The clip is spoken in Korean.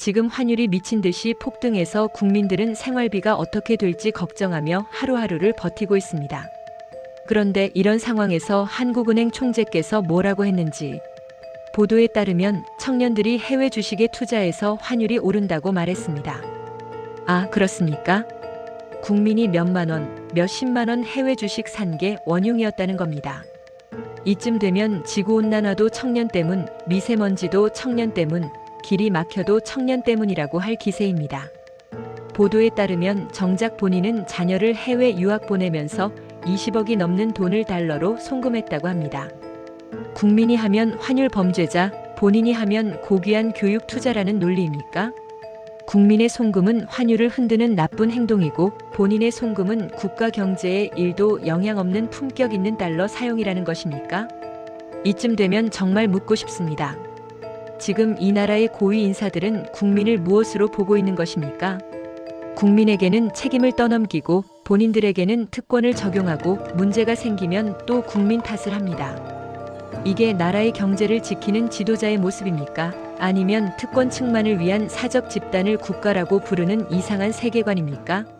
지금 환율이 미친 듯이 폭등해서 국민들은 생활비가 어떻게 될지 걱정하며 하루하루를 버티고 있습니다. 그런데 이런 상황에서 한국은행 총재께서 뭐라고 했는지 보도에 따르면 청년들이 해외 주식에 투자해서 환율이 오른다고 말했습니다. 아, 그렇습니까? 국민이 몇만 원, 몇십만 원 해외 주식 산 게 원흉이었다는 겁니다. 이쯤 되면 지구온난화도 청년 때문, 미세먼지도 청년 때문, 길이 막혀도 청년 때문이라고 할 기세입니다. 보도에 따르면 정작 본인은 자녀를 해외 유학 보내면서 20억이 넘는 돈을 달러로 송금했다고 합니다. 국민이 하면 환율 범죄자, 본인이 하면 고귀한 교육 투자라는 논리입니까? 국민의 송금은 환율을 흔드는 나쁜 행동이고 본인의 송금은 국가 경제에 일도 영향 없는 품격 있는 달러 사용이라는 것입니까? 이쯤 되면 정말 묻고 싶습니다. 지금 이 나라의 고위 인사들은 국민을 무엇으로 보고 있는 것입니까? 국민에게는 책임을 떠넘기고 본인들에게는 특권을 적용하고 문제가 생기면 또 국민 탓을 합니다. 이게 나라의 경제를 지키는 지도자의 모습입니까? 아니면 특권층만을 위한 사적 집단을 국가라고 부르는 이상한 세계관입니까?